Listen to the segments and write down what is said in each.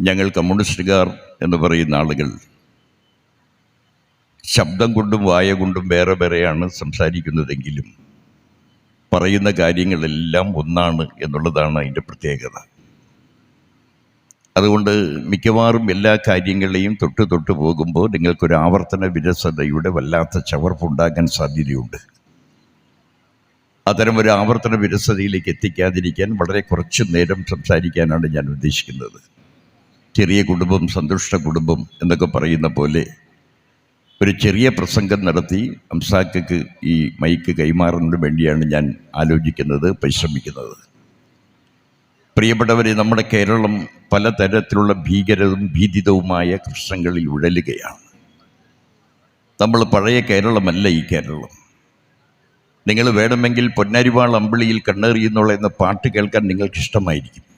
ഞങ്ങൾ കമ്മ്യൂണിസ്റ്റുകാർ എന്ന് പറയുന്ന ആളുകൾ ശബ്ദം കൊണ്ടും വായ കൊണ്ടും വേറെ വേറെയാണ് സംസാരിക്കുന്നതെങ്കിലും പറയുന്ന കാര്യങ്ങളെല്ലാം ഒന്നാണ് എന്നുള്ളതാണ് അതിന്റെ പ്രത്യേകത. അതുകൊണ്ട് മിക്കവാറും എല്ലാ കാര്യങ്ങളെയും തൊട്ട് തൊട്ട് പോകുമ്പോൾ നിങ്ങൾക്കൊരു ആവർത്തന വിരസതയുടെ വല്ലാത്ത ചവർപ്പുണ്ടാകാൻ സാധ്യതയുണ്ട്. അത്തരം ഒരു ആവർത്തന വിരസതയിലേക്ക് എത്തിക്കാതിരിക്കാൻ വളരെ കുറച്ച് നേരം സംസാരിക്കാനാണ് ഞാൻ ഉദ്ദേശിക്കുന്നത്. ചെറിയ കുടുംബം സന്തുഷ്ട കുടുംബം എന്നൊക്കെ പറയുന്ന പോലെ ഒരു ചെറിയ പ്രസംഗം നടത്തി അംസാക്കക്ക് ഈ മൈക്ക് കൈമാറുന്നതിന് വേണ്ടിയാണ് ഞാൻ ആലോചിക്കുന്നത് പരിശ്രമിക്കുന്നത്. പ്രിയപ്പെട്ടവരെ നമ്മുടെ കേരളം പലതരത്തിലുള്ള ഭീകരവും ഭീതിതവുമായ പ്രശ്നങ്ങളിൽ ഉഴലുകയാണ്. നമ്മൾ പഴയ കേരളമല്ല ഈ കേരളം. നിങ്ങൾ വേണമെങ്കിൽ പൊന്നരിവാൾ അമ്പിളിയിൽ കണ്ണേറിയെന്നുള്ള എന്ന പാട്ട് കേൾക്കാൻ നിങ്ങൾക്ക് ഇഷ്ടമായിരിക്കും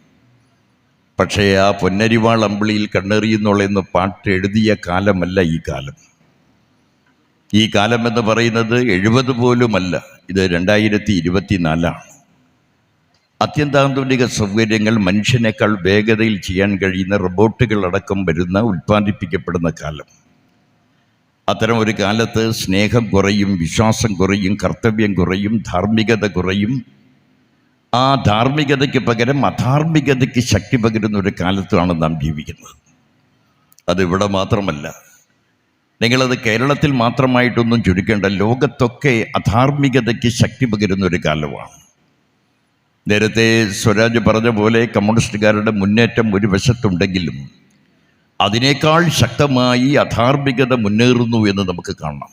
പക്ഷേ ആ പൊന്നരിവാൾ അമ്പിളിയിൽ കണ്ണെറിയുന്നുള്ളെന്ന് പാട്ട് എഴുതിയ കാലമല്ല ഈ കാലം. ഈ കാലം എന്ന് പറയുന്നത് എഴുപത് പോലുമല്ല ഇത് രണ്ടായിരത്തി ഇരുപത്തിനാലാണ് അത്യന്താധുനിക സൗകര്യങ്ങൾ മനുഷ്യനേക്കാൾ വേഗതയിൽ ചെയ്യാൻ കഴിയുന്ന റോബോട്ടുകൾ അടക്കം വരുന്ന ഉൽപ്പാദിപ്പിക്കപ്പെടുന്ന കാലം. അത്തരം ഒരു കാലത്ത് സ്നേഹം കുറയും വിശ്വാസം കുറയും കർത്തവ്യം കുറയും ധാർമ്മികത കുറയും ആ ധാർമ്മികതയ്ക്ക് പകരം അധാർമികതയ്ക്ക് ശക്തി പകരുന്ന ഒരു കാലത്താണ് നാം ജീവിക്കുന്നത്. അതിവിടെ മാത്രമല്ല നിങ്ങളത് കേരളത്തിൽ മാത്രമായിട്ടൊന്നും ചുരുക്കേണ്ട ലോകത്തൊക്കെ അധാർമികതയ്ക്ക് ശക്തി പകരുന്ന ഒരു കാലമാണ്. നേരത്തെ സ്വരാജ് പറഞ്ഞ പോലെ കമ്മ്യൂണിസ്റ്റുകാരുടെ മുന്നേറ്റം ഒരു വശത്തുണ്ടെങ്കിലും അതിനേക്കാൾ ശക്തമായി അധാർമികത മുന്നേറുന്നു എന്ന് നമുക്ക് കാണാം.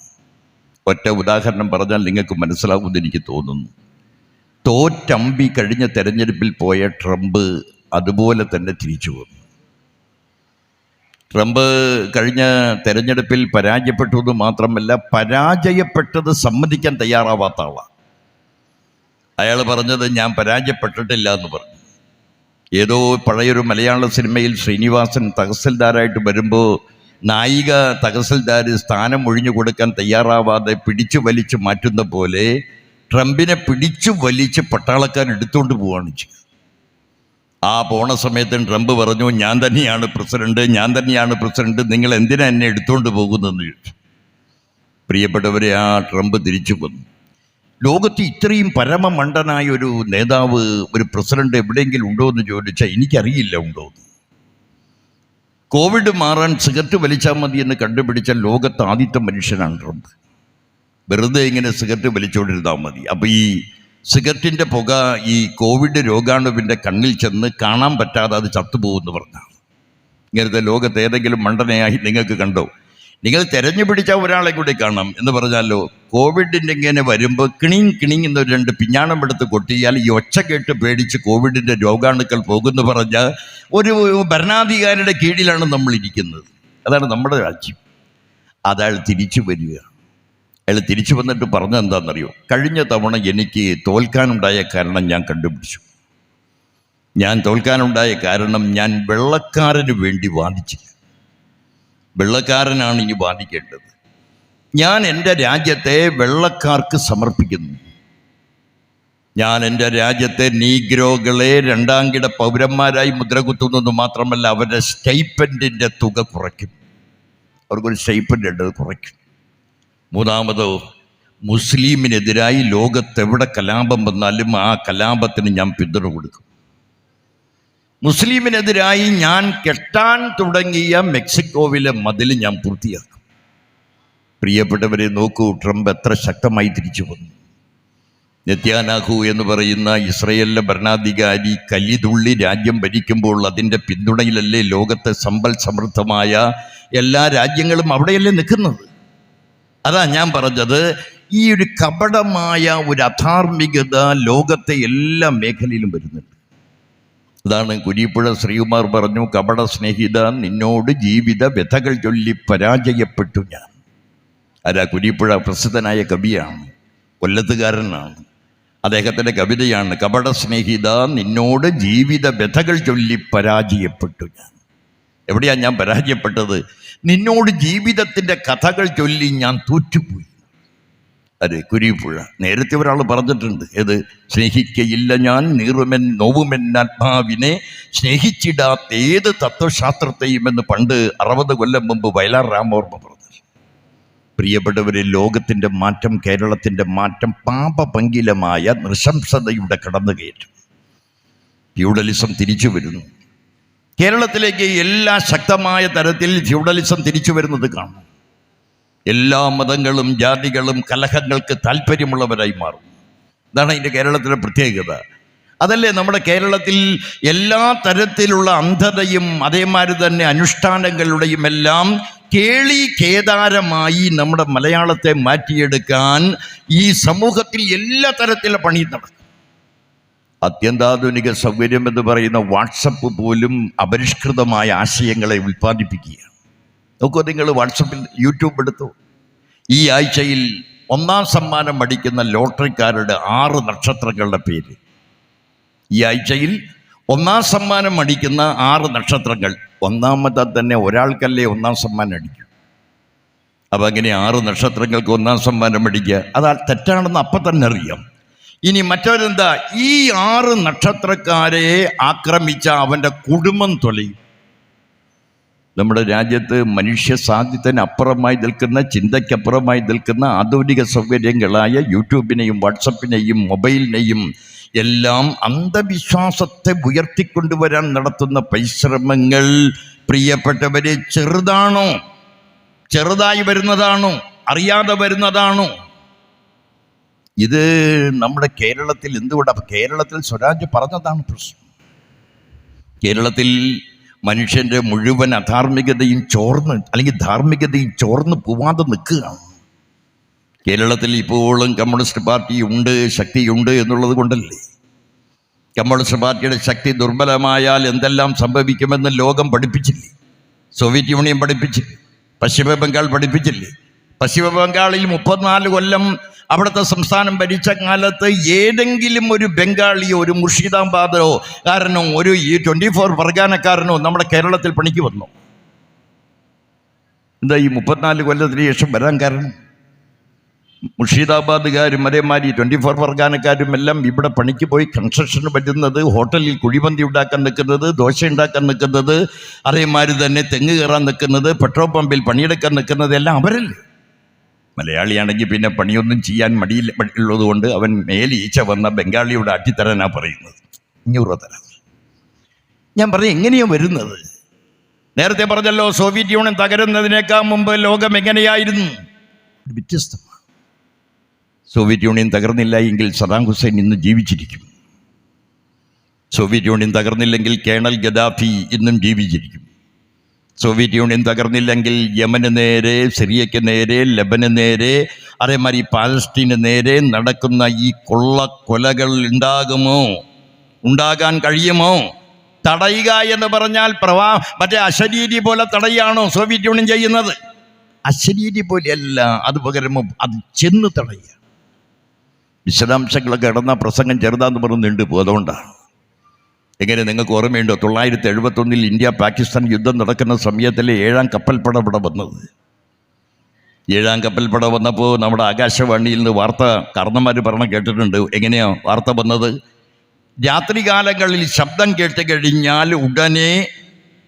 ഒറ്റ ഉദാഹരണം പറഞ്ഞാൽ നിങ്ങൾക്ക് മനസ്സിലാവുമെന്ന് എനിക്ക് തോന്നുന്നു. തോറ്റമ്പി കഴിഞ്ഞ തെരഞ്ഞെടുപ്പിൽ പോയ ട്രംപ് അതുപോലെ തന്നെ തിരിച്ചു വന്നു. ട്രംപ് കഴിഞ്ഞ തെരഞ്ഞെടുപ്പിൽ പരാജയപ്പെട്ടു എന്ന് മാത്രമല്ല പരാജയപ്പെട്ടത് സമ്മതിക്കാൻ തയ്യാറാവാത്ത ആളാണ് അയാൾ പറഞ്ഞത് ഞാൻ പരാജയപ്പെട്ടിട്ടില്ല എന്ന് പറഞ്ഞു. ഏതോ പഴയൊരു മലയാള സിനിമയിൽ ശ്രീനിവാസൻ തഹസിൽദാരായിട്ട് വരുമ്പോൾ നായിക തഹസിൽദാർ സ്ഥാനം ഒഴിഞ്ഞു കൊടുക്കാൻ തയ്യാറാവാതെ പിടിച്ചു വലിച്ചു മാറ്റുന്ന പോലെ ട്രംപിനെ പിടിച്ചു വലിച്ച് പട്ടാളക്കാർ എടുത്തുകൊണ്ട് പോവുകയാണ് ചെയ്യുക ആ പോണ സമയത്ത് ട്രംപ് പറഞ്ഞു ഞാൻ തന്നെയാണ് പ്രസിഡന്റ് ഞാൻ തന്നെയാണ് പ്രസിഡന്റ് നിങ്ങൾ എന്തിനാ എന്നെ എടുത്തുകൊണ്ട് പോകുന്നതെന്ന് ചോദിച്ചു. പ്രിയപ്പെട്ടവരെ ആ ട്രംപ് തിരിച്ചു വന്നു. ലോകത്ത് ഇത്രയും പരമമണ്ഡനായ ഒരു നേതാവ് ഒരു പ്രസിഡന്റ് എവിടെയെങ്കിലും ഉണ്ടോ എന്ന് ചോദിച്ചാൽ എനിക്കറിയില്ല ഉണ്ടോ എന്ന്. കോവിഡ് മാറാൻ സിഗരറ്റ് വലിച്ചാൽ മതി എന്ന് കണ്ടുപിടിച്ച ലോകത്ത് ആദ്യത്തെ മനുഷ്യനാണ് ട്രംപ്. വെറുതെ ഇങ്ങനെ സിഗരറ്റ് വലിച്ചുകൊണ്ടിരുന്നാൽ മതി. അപ്പോൾ ഈ സിഗരറ്റിന്റെ പുക ഈ കോവിഡ് രോഗാണുവിന്റെ കണ്ണിൽ ചെന്ന് കാണാൻ പറ്റാതെ അത് ചത്തുപോകുമെന്ന് പറഞ്ഞാണ്. ഇങ്ങനത്തെ ലോകത്ത് ഏതെങ്കിലും മണ്ടനയായി നിങ്ങൾക്ക് കണ്ടോ? നിങ്ങൾ തിരഞ്ഞു പിടിച്ച ഒരാളെ കൂടി കാണാം എന്ന് പറഞ്ഞാലോ കോവിഡിന്റെ ഇങ്ങനെ വരുമ്പോൾ കിണിങ് കിണിങ് എന്നൊരു രണ്ട് പിഞ്ഞാണം എടുത്ത് കൊട്ടിയാൽ ഈ ഒച്ച കേട്ട് പേടിച്ച് കോവിഡിന്റെ രോഗാണുക്കൾ പോകുമെന്ന് പറഞ്ഞ ഒരു ഭരണാധികാരിയുടെ കീഴിലാണ് നമ്മൾ ഇരിക്കുന്നത്. അതാണ് നമ്മുടെ രാജ്യം. അതാൾ തിരിച്ചു വരിക. അയാൾ തിരിച്ചു വന്നിട്ട് പറഞ്ഞത് എന്താണെന്നറിയോ? കഴിഞ്ഞ തവണ എനിക്ക് തോൽക്കാനുണ്ടായ കാരണം ഞാൻ കണ്ടുപിടിച്ചു. ഞാൻ തോൽക്കാനുണ്ടായ കാരണം ഞാൻ വെള്ളക്കാരന് വേണ്ടി വാദിച്ചില്ല. വെള്ളക്കാരനാണ് ഇനി വാദിക്കേണ്ടത്. ഞാൻ എന്റെ രാജ്യത്തെ വെള്ളക്കാർക്ക് സമർപ്പിക്കുന്നു. ഞാൻ എന്റെ രാജ്യത്തെ നീഗ്രോകളെ രണ്ടാം കിട പൗരന്മാരായി മുദ്രകുത്തുന്നത് മാത്രമല്ല അവരുടെ സ്റ്റൈപ്പന്റിന്റെ തുക കുറയ്ക്കും. അവർക്കൊരു സ്റ്റൈപ്പന്റ് ഉണ്ട് അത് കുറയ്ക്കും. മൂന്നാമതോ മുസ്ലിമിനെതിരായി ലോകത്തെവിടെ കലാപം വന്നാലും ആ കലാപത്തിന് ഞാൻ പിന്തുണ കൊടുക്കും. മുസ്ലിമിനെതിരായി ഞാൻ കെട്ടാൻ തുടങ്ങിയ മെക്സിക്കോവിലെ മതിൽ ഞാൻ പൂർത്തിയാക്കും. പ്രിയപ്പെട്ടവരെ നോക്കൂ ട്രംപ് എത്ര ശക്തമായി തിരിച്ചു വന്നു. നെത്യാനാഹു എന്ന് പറയുന്ന ഇസ്രയേലിലെ ഭരണാധികാരി കലിതുള്ളി രാജ്യം ഭരിക്കുമ്പോൾ അതിന്റെ പിന്തുണയിലല്ലേ ലോകത്തെ സമ്പൽ സമൃദ്ധമായ എല്ലാ രാജ്യങ്ങളും അവിടെയല്ലേ നിൽക്കുന്നത്? അതാ ഞാൻ പറഞ്ഞത് ഈ ഒരു കപടമായ ഒരു അധാർമികത ലോകത്തെ എല്ലാ മേഖലയിലും വരുന്നുണ്ട്. അതാണ് കുരിപ്പുഴ ശ്രീകുമാർ പറഞ്ഞു കപട സ്നേഹിത നിന്നോട് ജീവിത വ്യഥകൾ ചൊല്ലി പരാജയപ്പെട്ടു ഞാൻ. ആരാ? കുരിപ്പുഴ പ്രസിദ്ധനായ കവിയാണ് കൊല്ലത്തുകാരനാണ്. അദ്ദേഹത്തിന്റെ കവിതയാണ് കപട സ്നേഹിത നിന്നോട് ജീവിത വ്യഥകൾ ചൊല്ലി പരാജയപ്പെട്ടു ഞാൻ. എവിടെയാണ് ഞാൻ പരാജയപ്പെട്ടത്? നിന്നോട് ജീവിതത്തിന്റെ കഥകൾ ചൊല്ലി ഞാൻ തോറ്റുപോയി. അതെ കുരിപ്പുഴ നേരത്തെ ഒരാൾ പറഞ്ഞിട്ടുണ്ട് ഏത് സ്നേഹിക്കയില്ല ഞാൻ നീറുമെൻ നോവുമെൻ ആത്മാവിനെ സ്നേഹിച്ചിടാത്ത ഏത് തത്വശാസ്ത്രത്തെയും എന്ന് പണ്ട് അറുപത് കൊല്ലം മുമ്പ് വയലാർ രാമോർമ്മ പറഞ്ഞു. പ്രിയപ്പെട്ടവരെ ലോകത്തിന്റെ മാറ്റം കേരളത്തിന്റെ മാറ്റം പാപപങ്കിലമായ നൃശംസതയുടെ കടന്നുകയറ്റം. ഫ്യൂഡലിസം തിരിച്ചു വരുന്നു. കേരളത്തിലേക്ക് എല്ലാ ശക്തമായ തരത്തിൽ ഫ്യൂഡലിസം തിരിച്ചു വരുന്നത് കാണും. എല്ലാ മതങ്ങളും ജാതികളും കലഹങ്ങൾക്ക് താല്പര്യമുള്ളവരായി മാറും. ഇതാണ് അതിന്റെ കേരളത്തിലെ പ്രത്യേകത. അതല്ലേ നമ്മുടെ കേരളത്തിൽ എല്ലാ തരത്തിലുള്ള അന്ധതയും അതേമാതിരി തന്നെ അനുഷ്ഠാനങ്ങളുടെയും എല്ലാം കേളി കേദാരമായി നമ്മുടെ മലയാളത്തെ മാറ്റിയെടുക്കാൻ ഈ സമൂഹത്തിൽ എല്ലാ തരത്തിലുള്ള പണിയും നടക്കും. അത്യന്താധുനിക സൗകര്യം എന്ന് പറയുന്ന വാട്സപ്പ് പോലും അപരിഷ്കൃതമായ ആശയങ്ങളെ ഉൽപ്പാദിപ്പിക്കുകയാണ് നോക്കൂ നിങ്ങൾ വാട്സപ്പിൽ യൂട്യൂബ് എടുത്തു. ഈ ആഴ്ചയിൽ ഒന്നാം സമ്മാനം അടിക്കുന്ന ലോട്ടറിക്കാരുടെ ആറ് നക്ഷത്രങ്ങളുടെ പേര്. ഈ ആഴ്ചയിൽ ഒന്നാം സമ്മാനം അടിക്കുന്ന ആറ് നക്ഷത്രങ്ങൾ. ഒന്നാമത്തെ തന്നെ ഒരാൾക്കല്ലേ ഒന്നാം സമ്മാനം അടിക്കും. അപ്പം അങ്ങനെ ആറ് നക്ഷത്രങ്ങൾക്ക് ഒന്നാം സമ്മാനം അടിക്കുക. അത് തെറ്റാണെന്ന് അപ്പം തന്നെ അറിയാം. ഇനി മറ്റൊരെന്താ ഈ ആറ് നക്ഷത്രക്കാരെ ആക്രമിച്ച അവന്റെ കുടുംബം തൊലയും. നമ്മുടെ രാജ്യത്ത് മനുഷ്യ സാധ്യത്തിന് അപ്പുറമായി നിൽക്കുന്ന ചിന്തയ്ക്കപ്പുറമായി നിൽക്കുന്ന ആധുനിക സൗകര്യങ്ങളായ യൂട്യൂബിനെയും വാട്സപ്പിനെയും മൊബൈലിനെയും എല്ലാം അന്ധവിശ്വാസത്തെ ഉയർത്തിക്കൊണ്ടുവരാൻ നടത്തുന്ന പരിശ്രമങ്ങൾ പ്രിയപ്പെട്ടവരെ ചെറുതാണോ? ചെറുതായി വരുന്നതാണോ? അറിയാതെ വരുന്നതാണോ? ഇത് നമ്മുടെ കേരളത്തിൽ എന്തുകൊണ്ടാണ് കേരളത്തിൽ സ്വരാജ് പറഞ്ഞതാണ് പ്രശ്നം. കേരളത്തിൽ മനുഷ്യന്റെ മുഴുവൻ അധാർമികതയും ചോർന്ന് അല്ലെങ്കിൽ ധാർമ്മികതയും ചോർന്ന് പോവാതെ നിൽക്കുകയാണ്. കേരളത്തിൽ ഇപ്പോഴും കമ്മ്യൂണിസ്റ്റ് പാർട്ടി ഉണ്ട് ശക്തിയുണ്ട് എന്നുള്ളത് കൊണ്ടല്ലേ? കമ്മ്യൂണിസ്റ്റ് പാർട്ടിയുടെ ശക്തി ദുർബലമായാൽ എന്തെല്ലാം സംഭവിക്കുമെന്ന് ലോകം പഠിപ്പിച്ചില്ലേ? Soviet union പഠിപ്പിച്ചില്ലേ? പശ്ചിമ ബംഗാൾ പഠിപ്പിച്ചില്ലേ? പശ്ചിമ ബംഗാളിൽ മുപ്പത്തിനാല് കൊല്ലം അവിടുത്തെ സംസ്ഥാനം ഭരിച്ച കാലത്ത് ഏതെങ്കിലും ഒരു ബംഗാളിയോ ഒരു മുർഷിദാബാദോ കാരനോ ഒരു ഈ ട്വന്റി ഫോർ ഫർഗാനക്കാരനോ നമ്മുടെ കേരളത്തിൽ പണിക്ക് വന്നു. എന്താ ഈ മുപ്പത്തിനാല് കൊല്ലത്തിന് ശേഷം വരാൻ കാരണം? മുർഷിദാബാദുകാരും അതേമാതിരി ട്വന്റി ഫോർ ഫർഗാനക്കാരും എല്ലാം ഇവിടെ പണിക്ക് പോയി കൺസ്ട്രക്ഷന് പറ്റുന്നത് ഹോട്ടലിൽ കുഴിമന്തി ഉണ്ടാക്കാൻ നിൽക്കുന്നത് ദോശ ഉണ്ടാക്കാൻ നിൽക്കുന്നത് അതേമാതിരി തന്നെ തെങ്ങ് കയറാൻ നിൽക്കുന്നത് പെട്രോൾ പമ്പിൽ പണിയെടുക്കാൻ നിൽക്കുന്നത് എല്ലാം അവരല്ലേ? മലയാളിയാണെങ്കിൽ പിന്നെ പണിയൊന്നും ചെയ്യാൻ മടിയിൽ ഉള്ളതുകൊണ്ട് അവൻ മേലീച്ച വന്ന ബംഗാളിയോട് അട്ടിത്തരനാ പറയുന്നത്. അഞ്ഞൂറ് തരാം. ഞാൻ പറഞ്ഞു എങ്ങനെയാ വരുന്നത്? നേരത്തെ പറഞ്ഞല്ലോ സോവിയറ്റ് യൂണിയൻ തകരുന്നതിനേക്കാൾ മുമ്പ് ലോകം എങ്ങനെയായിരുന്നു? വ്യത്യസ്തമാണ്. സോവിയറ്റ് യൂണിയൻ തകർന്നില്ല എങ്കിൽ സദാം ഹുസൈൻ ഇന്ന് ജീവിച്ചിരിക്കും. സോവിയറ്റ് യൂണിയൻ തകർന്നില്ലെങ്കിൽ കേണൽ ഗദാഫി ഇന്നും ജീവിച്ചിരിക്കും. സോവിയറ്റ് യൂണിയൻ തകർന്നില്ലെങ്കിൽ യമന് നേരെ സിറിയയ്ക്ക് നേരെ ലബന് നേരെ അതേമാതിരി പാലസ്തീന് നേരെ നടക്കുന്ന ഈ കൊള്ള കൊലകൾ ഉണ്ടാകുമോ? ഉണ്ടാകാൻ കഴിയുമോ? തടയുക എന്ന് പറഞ്ഞാൽ പ്രവാ മറ്റേ അശരീരി പോലെ തടയുകയാണോ സോവിയറ്റ് യൂണിയൻ ചെയ്യുന്നത്? അശരീരി പോലെയല്ല അത് പകരം അത് ചെന്ന് തടയുക. വിശദാംശങ്ങളൊക്കെ ഇടന്ന പ്രസംഗം ചെറുതാന്ന് പറഞ്ഞ് നീണ്ടു പോകും അതുകൊണ്ടാണ്. എങ്ങനെ നിങ്ങൾക്ക് ഓർമ്മയുണ്ടോ? തൊള്ളായിരത്തി എഴുപത്തൊന്നിൽ ഇന്ത്യ പാകിസ്ഥാൻ യുദ്ധം നടക്കുന്ന സമയത്തിലെ ഏഴാം കപ്പൽപ്പട ഇവിടെ വന്നത്. ഏഴാം കപ്പൽപ്പട വന്നപ്പോൾ നമ്മുടെ ആകാശവാണിയിൽ നിന്ന് വാർത്ത കർണന്മാർ പറഞ്ഞ കേട്ടിട്ടുണ്ട്. എങ്ങനെയാ വാർത്ത വന്നത്? രാത്രികാലങ്ങളിൽ ശബ്ദം കേട്ട് കഴിഞ്ഞാൽ ഉടനെ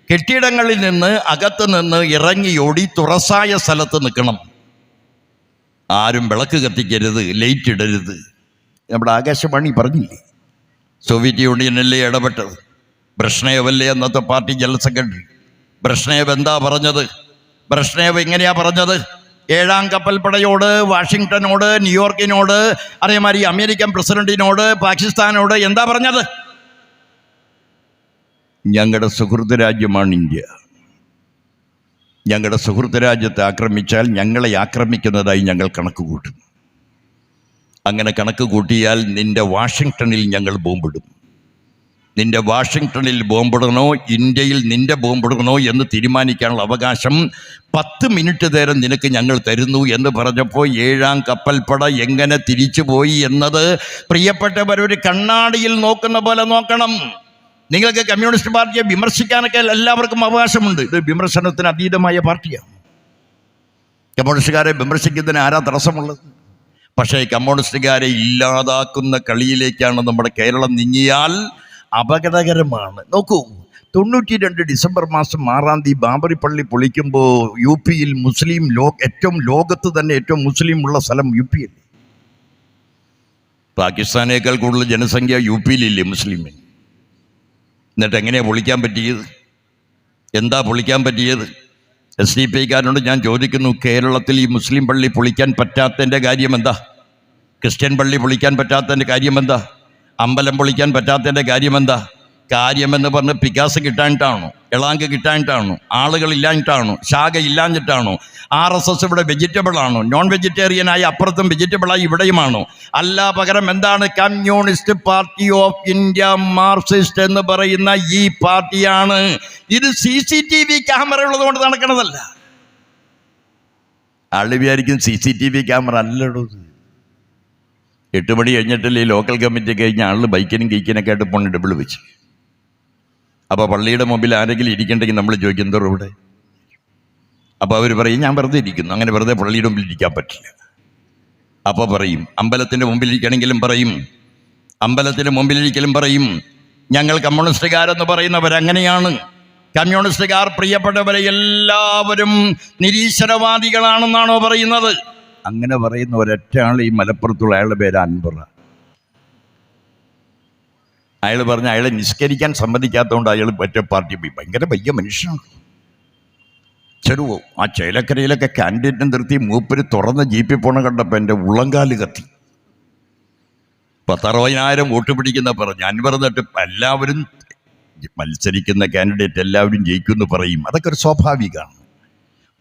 കെട്ടിടങ്ങളിൽ നിന്ന് അകത്ത് നിന്ന് ഇറങ്ങി ഓടി തുറസായ സ്ഥലത്ത് നിൽക്കണം. ആരും വിളക്ക് കത്തിക്കരുത് ലൈറ്റ് ഇടരുത്. നമ്മുടെ ആകാശവാണി പറഞ്ഞില്ലേ? സോവിയറ്റ് യൂണിയനല്ലേ ഇടപെട്ടത്. ബ്രഷ്നേവല്ലേ അന്നത്തെ പാർട്ടി ജനറൽ സെക്രട്ടറി? ബ്രഷ്നേവ് എന്താ പറഞ്ഞത്? ബ്രഷ്നേവ് എങ്ങനെയാ പറഞ്ഞത്? ഏഴാം കപ്പൽപ്പടയോട് വാഷിങ്ടനോട് ന്യൂയോർക്കിനോട് അതേമാതിരി അമേരിക്കൻ പ്രസിഡന്റിനോട് പാകിസ്ഥാനോട് എന്താ പറഞ്ഞത്? ഞങ്ങളുടെ സുഹൃത്ത് രാജ്യമാണ് ഇന്ത്യ. ഞങ്ങളുടെ സുഹൃത്ത് രാജ്യത്തെ ആക്രമിച്ചാൽ ഞങ്ങളെ ആക്രമിക്കുന്നതായി ഞങ്ങൾ കണക്ക് കൂട്ടും അങ്ങനെ കണക്ക് കൂട്ടിയാൽ നിന്റെ വാഷിങ്ടണിൽ ഞങ്ങൾ ബോംബിടും. നിന്റെ വാഷിങ്ടണിൽ ബോംബിടണോ ഇന്ത്യയിൽ നിന്റെ ബോംബിടണോ എന്ന് തീരുമാനിക്കാനുള്ള അവകാശം പത്ത് മിനിറ്റ് നേരം നിനക്ക് ഞങ്ങൾ തരുന്നു എന്ന് പറഞ്ഞപ്പോൾ ഏഴാം കപ്പൽപ്പട എങ്ങനെ തിരിച്ചുപോയി എന്നത് പ്രിയപ്പെട്ടവർ ഒരു കണ്ണാടിയിൽ നോക്കുന്ന പോലെ നോക്കണം. നിങ്ങൾക്ക് കമ്മ്യൂണിസ്റ്റ് പാർട്ടിയെ വിമർശിക്കാനൊക്കെ എല്ലാവർക്കും അവകാശമുണ്ട്. ഇത് വിമർശനത്തിന് അതീതമായ പാർട്ടിയാണ്. കമ്മ്യൂണിസ്റ്റുകാരെ വിമർശിക്കുന്നതിന് ആരാ തടസ്സമുള്ളത്? പക്ഷേ കമ്മ്യൂണിസ്റ്റുകാരെ ഇല്ലാതാക്കുന്ന കളിയിലേക്കാണ് നമ്മുടെ കേരളം നീങ്ങിയാൽ അപകടകരമാണ്. നോക്കൂ തൊണ്ണൂറ്റി രണ്ട് ഡിസംബർ മാസം ആറാം തീയതി ബാബറി പള്ളി പൊളിക്കുമ്പോൾ യു പിയിൽ മുസ്ലിം ലോ ഏറ്റവും ലോകത്ത് തന്നെ ഏറ്റവും മുസ്ലിം ഉള്ള സ്ഥലം യു പി അല്ലേ? പാകിസ്ഥാനേക്കാൾ കൂടുതൽ ജനസംഖ്യ യു പിയിലില്ലേ മുസ്ലിമിന്? എന്നിട്ട് എങ്ങനെയാണ് പൊളിക്കാൻ പറ്റിയത്? എന്താ പൊളിക്കാൻ പറ്റിയത്? എസ് ഡി പി കാരനോട് ഞാൻ ചോദിക്കുന്നു കേരളത്തിൽ ഈ മുസ്ലിം പള്ളി പൊളിക്കാൻ പറ്റാത്തതിന്റെ കാര്യം എന്താ ക്രിസ്ത്യൻ പള്ളി പൊളിക്കാൻ പറ്റാത്തതിന്റെ കാര്യം എന്താ അമ്പലം പൊളിക്കാൻ പറ്റാത്തതിന്റെ കാര്യം എന്താ കാര്യമെന്ന് പറഞ്ഞ് പിക്കാസ് കിട്ടാനിട്ടാണോ എളാങ്ക് കിട്ടാനിട്ടാണോ ആളുകൾ ഇല്ലാഞ്ഞിട്ടാണോ? ശാഖ ഇല്ലാഞ്ഞിട്ടാണോ? ആർ എസ് എസ് ഇവിടെ വെജിറ്റബിൾ ആണോ? നോൺ വെജിറ്റേറിയനായി അപ്പുറത്തും വെജിറ്റബിളായി ഇവിടെയുമാണോ? അല്ല പകരം എന്താണ് communist party of India Marxist എന്ന് പറയുന്ന ഈ പാർട്ടിയാണ്. ഇത് C C T V camera ഉള്ളതുകൊണ്ട് നടക്കണതല്ല. ആൾ വിചാരിക്കും C C T V camera അല്ലടോ എട്ട് മണി കഴിഞ്ഞിട്ടില്ല ഈ ലോക്കൽ കമ്മിറ്റി കഴിഞ്ഞ ആൾ ബൈക്കിനും കീക്കിനൊക്കെ ആയിട്ട് പോണ ഡബിൾ വെച്ച് അപ്പോൾ പള്ളിയുടെ മുമ്പിൽ ആരെങ്കിലും ഇരിക്കണ്ടെങ്കിൽ നമ്മൾ ചോദിക്കും എന്തോ ഇവിടെ അപ്പോൾ അവർ പറയും ഞാൻ വെറുതെ ഇരിക്കുന്നു. അങ്ങനെ വെറുതെ പള്ളിയുടെ മുമ്പിൽ ഇരിക്കാൻ പറ്റില്ല. അപ്പോൾ പറയും അമ്പലത്തിന്റെ മുമ്പിൽ ഇരിക്കണമെങ്കിലും പറയും അമ്പലത്തിന്റെ മുമ്പിലിരിക്കലും പറയും. ഞങ്ങൾ കമ്മ്യൂണിസ്റ്റുകാരെന്ന് പറയുന്നവരങ്ങനെയാണ്. കമ്മ്യൂണിസ്റ്റുകാർ പ്രിയപ്പെട്ടവരെ എല്ലാവരും നിരീശ്വരവാദികളാണെന്നാണോ പറയുന്നത്? അങ്ങനെ പറയുന്ന ഒരൊറ്റ ആൾ ഈ മലപ്പുറത്തുള്ള അയാളുടെ പേര് അൻപറ. അയാൾ പറഞ്ഞ അയാളെ നിഷ്കരിക്കാൻ സമ്മതിക്കാത്തതുകൊണ്ട് അയാൾ മറ്റേ പാർട്ടി പോയി. ഭയങ്കര വലിയ മനുഷ്യനാണ്. ചെറുവോ ആ ചേലക്കരയിലൊക്കെ ക്യാൻഡിഡേറ്റ് നിർത്തി മൂപ്പര് തുറന്ന ജീപ്പിൽ പോണ കണ്ടപ്പോൾ എന്റെ ഉള്ളങ്കാൽ കത്തി. പത്തറുപതിനായിരം വോട്ട് പിടിക്കുന്ന പറഞ്ഞു ഞാൻ പറഞ്ഞിട്ട് എല്ലാവരും മത്സരിക്കുന്ന കാൻഡിഡേറ്റ് എല്ലാവരും ജയിക്കുമെന്ന് പറയും. അതൊക്കെ ഒരു സ്വാഭാവികമാണ്.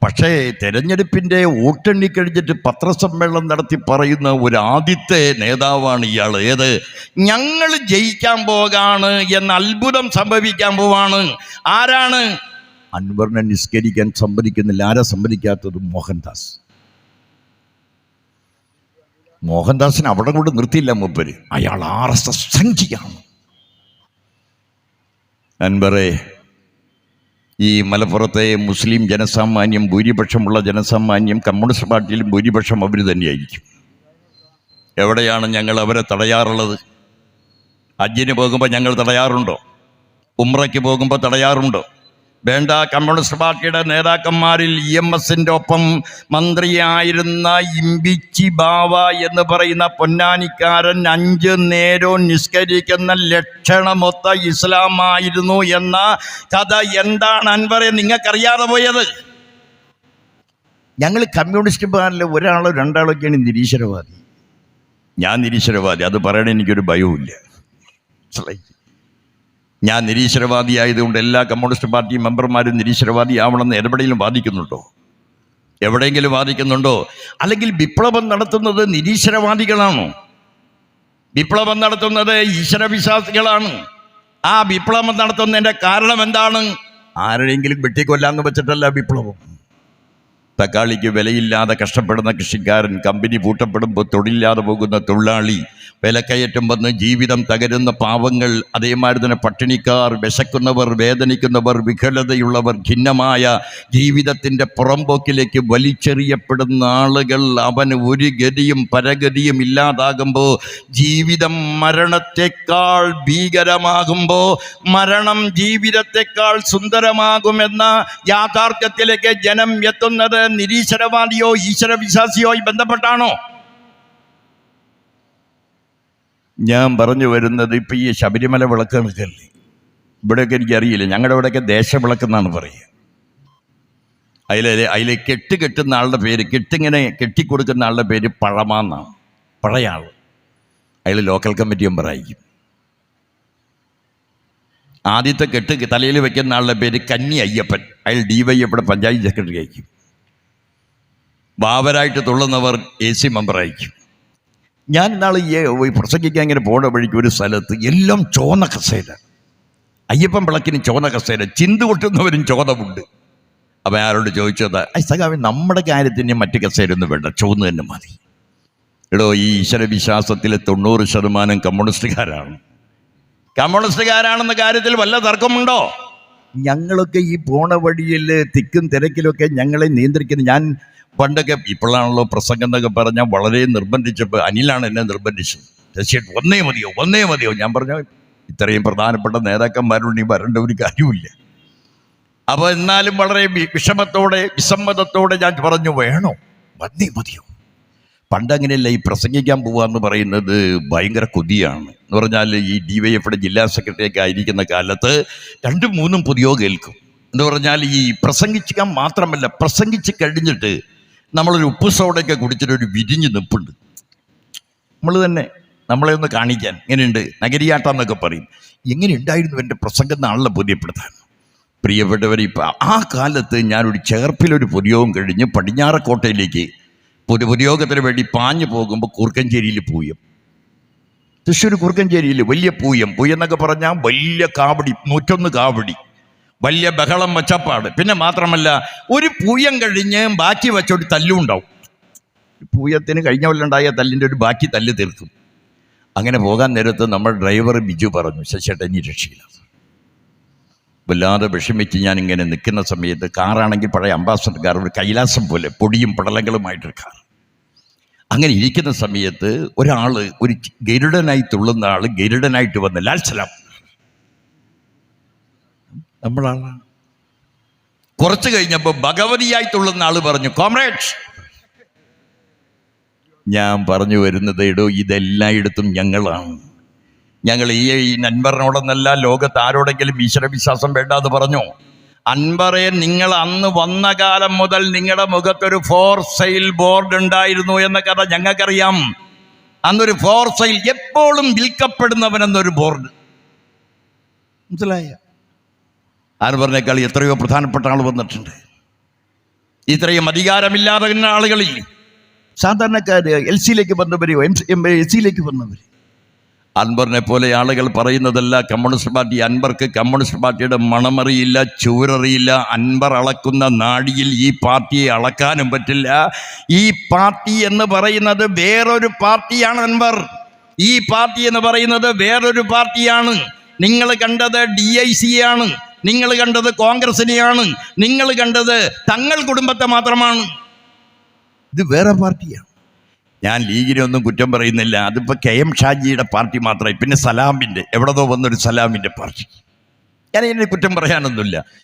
പക്ഷേ തെരഞ്ഞെടുപ്പിന്റെ വോട്ടെണ്ണി കഴിഞ്ഞിട്ട് പത്രസമ്മേളനം നടത്തി പറയുന്ന ഒരു ആദ്യത്തെ നേതാവാണ് ഇയാൾ ഏത്? ഞങ്ങൾ ജയിക്കാൻ പോകാണ് എന്ന അത്ഭുതം സംഭവിക്കാൻ പോവാണ്. ആരാണ്? അൻവറിനെ നിസ്കരിക്കാൻ സമ്മതിക്കുന്നില്ല. ആരാ സമ്മതിക്കാത്തത്? മോഹൻദാസ്. മോഹൻദാസിനെ അവിടെ കൊണ്ട് നിർത്തിയില്ല മൂപ്പര്. അയാൾ ആർ എസ് എസ് സംഖ്യയാണ് അൻവറേ ഈ മലപ്പുറത്തെ മുസ്ലിം ജനസാമാന്യം ഭൂരിപക്ഷമുള്ള ജനസാമാന്യം കമ്മ്യൂണിസ്റ്റ് പാർട്ടിയിലും ഭൂരിപക്ഷം അവർ തന്നെയായിരിക്കും. എവിടെയാണ് ഞങ്ങൾ അവരെ തടയാറുള്ളത്? അജ്ജിന് പോകുമ്പോൾ ഞങ്ങൾ തടയാറുണ്ടോ? ഉമ്രയ്ക്ക് പോകുമ്പോൾ തടയാറുണ്ടോ? വേണ്ട. കമ്മ്യൂണിസ്റ്റ് പാർട്ടിയുടെ നേതാക്കന്മാരിൽ ഇ എം എസിന്റെ ഒപ്പം മന്ത്രിയായിരുന്ന ഇമ്പിച്ചി ബാവ എന്ന് പറയുന്ന പൊന്നാനിക്കാരൻ അഞ്ച് നേരവും നിഷ്കരിക്കുന്ന ലക്ഷണമൊത്ത ഇസ്ലാമായിരുന്നു എന്ന കഥ എന്താണ് അൻവറെ? നിങ്ങൾക്കറിയാതെ പോയത്? ഞങ്ങൾ കമ്മ്യൂണിസ്റ്റ് പാർട്ടിയിൽ ഒരാളോ രണ്ടാളോ ഒക്കെയാണ് നിരീശ്വരവാദി. ഞാൻ നിരീശ്വരവാദി. അത് പറയണ എനിക്കൊരു ഭയവുമില്ല. മനസ്സിലായി ഞാൻ നിരീശ്വരവാദി ആയതുകൊണ്ട് എല്ലാ കമ്മ്യൂണിസ്റ്റ് പാർട്ടി മെമ്പർമാരും നിരീശ്വരവാദി ആവണമെന്ന് എവിടെയെങ്കിലും വാദിക്കുന്നുണ്ടോ? എവിടെയെങ്കിലും വാദിക്കുന്നുണ്ടോ? അല്ലെങ്കിൽ വിപ്ലവം നടത്തുന്നത് നിരീശ്വരവാദികളാണോ? വിപ്ലവം നടത്തുന്നത് ഈശ്വരവിശ്വാസികളാണ്. ആ വിപ്ലവം നടത്തുന്നതിന്റെ കാരണം എന്താണ്? ആരെങ്കിലും വെട്ടിക്കൊല്ലാന്ന് വെച്ചിട്ടല്ല വിപ്ലവം. തക്കാളിക്ക് വിലയില്ലാതെ കഷ്ടപ്പെടുന്ന കൃഷിക്കാരൻ കമ്പനി പൂട്ടപ്പെടുമ്പോൾ തൊഴിലില്ലാതെ പോകുന്ന തൊഴിലാളി വിലക്കയറ്റം വന്ന് ജീവിതം തകരുന്ന പാവങ്ങൾ അതേമാതിരി തന്നെ പട്ടിണിക്കാർ വിശക്കുന്നവർ വേദനിക്കുന്നവർ വികലതയുള്ളവർ ഖിന്നമായ ജീവിതത്തിന്റെ പുറമ്പോക്കിലേക്ക് വലിച്ചെറിയപ്പെടുന്ന ആളുകൾ അവന് ഒരു ഗതിയും പരഗതിയും ഇല്ലാതാകുമ്പോൾ ജീവിതം മരണത്തെക്കാൾ ഭീകരമാകുമ്പോൾ മരണം ജീവിതത്തെക്കാൾ സുന്ദരമാകുമെന്ന യാഥാർത്ഥ്യത്തിലേക്ക് ജനം എത്തുന്നത് നിരീശ്വരവാദിയോ ഈശ്വരവിശ്വാസിയോ ബന്ധപ്പെട്ടാണോ? ഞാൻ പറഞ്ഞു വരുന്നത് ഇപ്പം ഈ ശബരിമല വിളക്ക് കണക്കല്ലേ? ഇവിടെയൊക്കെ എനിക്കറിയില്ല. ഞങ്ങളുടെ ഇവിടെയൊക്കെ ദേശവിളക്ക് എന്നാണ് പറയുക. അതിലെ അതിലെ കെട്ട് കെട്ടുന്ന ആളുടെ പേര് കെട്ടിങ്ങനെ കെട്ടിക്കൊടുക്കുന്ന ആളുടെ പേര് പഴമാന്നാണ്. പഴയാൾ അയാൾ ലോക്കൽ കമ്മിറ്റി മെമ്പറായിരിക്കും ആദ്യത്തെ കെട്ട് തലയിൽ വെക്കുന്ന ആളുടെ പേര് കന്നി അയ്യപ്പൻ. അയാൾ ഡി വൈ എപ്പോഴും പഞ്ചായത്ത് സെക്രട്ടറി ആയിരിക്കും. ബാബരായിട്ട് തുള്ളുന്നവർ എ സി മെമ്പറായിരിക്കും ഞാൻ ഇന്നാൾ ഈ പ്രസംഗിക്കാൻ ഇങ്ങനെ പോണ വഴിക്ക് ഒരു സ്ഥലത്ത് എല്ലാം ചോന്ന കസേര. അയ്യപ്പൻ വിളക്കിന് ചോന്ന കസേര ചിന്തു കൊട്ടുന്നവരും ചോദമുണ്ട് അപ്പം ആരോട് ചോദിച്ചത് സഖാവി നമ്മുടെ കാര്യത്തിന് മറ്റു കസേരയൊന്നും വേണ്ട ചോന്ന് തന്നെ മതി. എടോ ഈ ഈശ്വരവിശ്വാസത്തിലെ തൊണ്ണൂറ് ശതമാനം കമ്മ്യൂണിസ്റ്റുകാരാണ്. കമ്മ്യൂണിസ്റ്റുകാരാണെന്ന കാര്യത്തിൽ വല്ല തർക്കമുണ്ടോ? ഞങ്ങളൊക്കെ ഈ പോണ വഴിയിൽ തിക്കും തിരക്കിലൊക്കെ ഞങ്ങളെ നിയന്ത്രിക്കുന്നത് ഞാൻ പണ്ടൊക്കെ ഇപ്പോഴാണല്ലോ പ്രസംഗം എന്നൊക്കെ പറഞ്ഞാൽ വളരെ നിർബന്ധിച്ചപ്പോൾ അനിലാണ് എന്നെ നിർബന്ധിച്ചത്. തീർച്ചയായിട്ടും ഒന്നേ മതിയോ ഒന്നേ മതിയോ? ഞാൻ പറഞ്ഞു ഇത്രയും പ്രധാനപ്പെട്ട നേതാക്കന്മാരുണ്ടെങ്കിൽ വരേണ്ട ഒരു കാര്യമില്ല അപ്പോൾ എന്നാലും വളരെ വിഷമത്തോടെ വിസമ്മതത്തോടെ ഞാൻ പറഞ്ഞു വേണോ? വന്നേ മതിയോ? പണ്ടങ്ങനെയല്ല ഈ പ്രസംഗിക്കാൻ പോവാന്ന് പറയുന്നത് ഭയങ്കര കൊതിയാണ്. എന്ന് പറഞ്ഞാൽ ഈ ഡി വൈ എഫിയുടെ ജില്ലാ സെക്രട്ടറി ഒക്കെ ആയിരിക്കുന്ന കാലത്ത് രണ്ടും മൂന്നും പുതിയോ കേൾക്കും എന്ന് പറഞ്ഞാൽ ഈ പ്രസംഗിക്കാൻ മാത്രമല്ല പ്രസംഗിച്ച് കഴിഞ്ഞിട്ട് നമ്മളൊരു ഉപ്പ് സോഡയൊക്കെ കുടിച്ചിട്ട് ഒരു വിരിഞ്ഞ് നിപ്പുണ്ട്. നമ്മൾ തന്നെ നമ്മളെ ഒന്ന് കാണിക്കാൻ. എങ്ങനെയുണ്ട്? നഗരിയാട്ടം എന്നൊക്കെ പറയും. എങ്ങനെ ഉണ്ടായിരുന്നു എന്റെ പ്രസംഗം നാളെ ബോധ്യപ്പെടുത്താൻ? പ്രിയപ്പെട്ടവർ ഇപ്പം ആ കാലത്ത് ഞാനൊരു ചേർപ്പിലൊരു പൊതുയോഗം കഴിഞ്ഞ് പടിഞ്ഞാറക്കോട്ടയിലേക്ക് പൊതു പൊതുയോഗത്തിന് വേണ്ടി പാഞ്ഞു പോകുമ്പോൾ കൂർക്കഞ്ചേരിയിൽ പൂയം. തൃശ്ശൂർ കുറുക്കഞ്ചേരിയിൽ വലിയ പൂയം. പൂയം എന്നൊക്കെ പറഞ്ഞാൽ വലിയ കാവടി നൂറ്റൊന്ന് കാവടി. വലിയ ബഹളം വച്ചപ്പാട്. പിന്നെ മാത്രമല്ല ഒരു പൂയം കഴിഞ്ഞ് ബാക്കി വെച്ചൊരു തല്ലും ഉണ്ടാവും. പൂയത്തിന് കഴിഞ്ഞ കൊല്ലുണ്ടായ തല്ലിന്റെ ഒരു ബാക്കി തല്ല് തീർക്കും അങ്ങനെ പോകാൻ നേരത്ത് നമ്മുടെ ഡ്രൈവർ ബിജു പറഞ്ഞു ശശിയേട്ടൻ ഇനി രക്ഷയില്ല. വല്ലാതെ വിഷമിച്ച് ഞാൻ ഇങ്ങനെ നിൽക്കുന്ന സമയത്ത് കാറാണെങ്കിൽ പഴയ അംബാസഡർ കാർ ഒരു കൈലാസം പോലെ പൊടിയും പടലങ്ങളുമായിട്ടൊരു കാർ. അങ്ങനെ ഇരിക്കുന്ന സമയത്ത് ഒരാൾ ഒരു ഗരുഡനായി തുള്ളുന്ന ആൾ ഗരുഡനായിട്ട് വന്ന് ലാൽ സലാം. നമ്മളാണ്. കുറച്ച് കഴിഞ്ഞപ്പോൾ ഭഗവതിയായി തുള്ളുന്ന ആൾ പറഞ്ഞു കോമ്രേഡ് ഞാൻ പറഞ്ഞു വരുന്നത് ഇടോ ഇതെല്ലായിടത്തും ഞങ്ങളാണ്. ഞങ്ങൾ ഈ ഈ അൻവറിനോടൊന്നല്ല ലോകത്ത് ആരോടെങ്കിലും ഈശ്വരവിശ്വാസം വേണ്ട എന്ന് പറഞ്ഞു. അൻവറെ നിങ്ങൾ അന്ന് വന്ന കാലം മുതൽ നിങ്ങളുടെ മുഖത്തൊരു ഫോർ സെയിൽ ബോർഡ് ഉണ്ടായിരുന്നു എന്ന കഥ ഞങ്ങൾക്കറിയാം. അന്നൊരു ഫോർ സെയിൽ എപ്പോഴും വിൽക്കപ്പെടുന്നവനെന്നൊരു ബോർഡ്. മനസ്സിലായ? ആര് പറഞ്ഞേക്കാൾ എത്രയോ പ്രധാനപ്പെട്ട ആൾ വന്നിട്ടുണ്ട്. ഇത്രയും അധികാരമില്ലാതെ ആളുകളിൽ സാധാരണക്കാർ എൽ സിയിലേക്ക് വന്നവരെയോ എം എസ് സിയിലേക്ക് വന്നവർ അൻവറിനെ പോലെ ആളുകൾ പറയുന്നതല്ല കമ്മ്യൂണിസ്റ്റ് പാർട്ടി അൻവർക്ക് കമ്മ്യൂണിസ്റ്റ് പാർട്ടിയുടെ മണമറിയില്ല ചൂരറിയില്ല അൻവർ അളക്കുന്ന നാടിയിൽ ഈ പാർട്ടിയെ അളക്കാനും പറ്റില്ല. ഈ പാർട്ടി എന്ന് പറയുന്നത് വേറൊരു പാർട്ടിയാണ് അൻവർ. ഈ പാർട്ടി എന്ന് പറയുന്നത് വേറൊരു പാർട്ടിയാണ്. നിങ്ങൾ കണ്ടത് ഡി ഐ സി ആണ്. നിങ്ങൾ കണ്ടത് കോൺഗ്രസിനെയാണ്. നിങ്ങൾ കണ്ടത് തങ്ങൾ കുടുംബത്തെ മാത്രമാണ്. ഇത് വേറെ പാർട്ടിയാണ്. ഞാൻ ലീഗിനെ ഒന്നും കുറ്റം പറയുന്നില്ല. അതിപ്പോൾ കെ എം ഷാജിയുടെ പാർട്ടി മാത്രമായി. പിന്നെ സലാമിന്റെ എവിടെന്നോ വന്നൊരു സലാമിന്റെ പാർട്ടി. ഞാൻ ഇതിനെ കുറ്റം പറയാനൊന്നുമില്ല.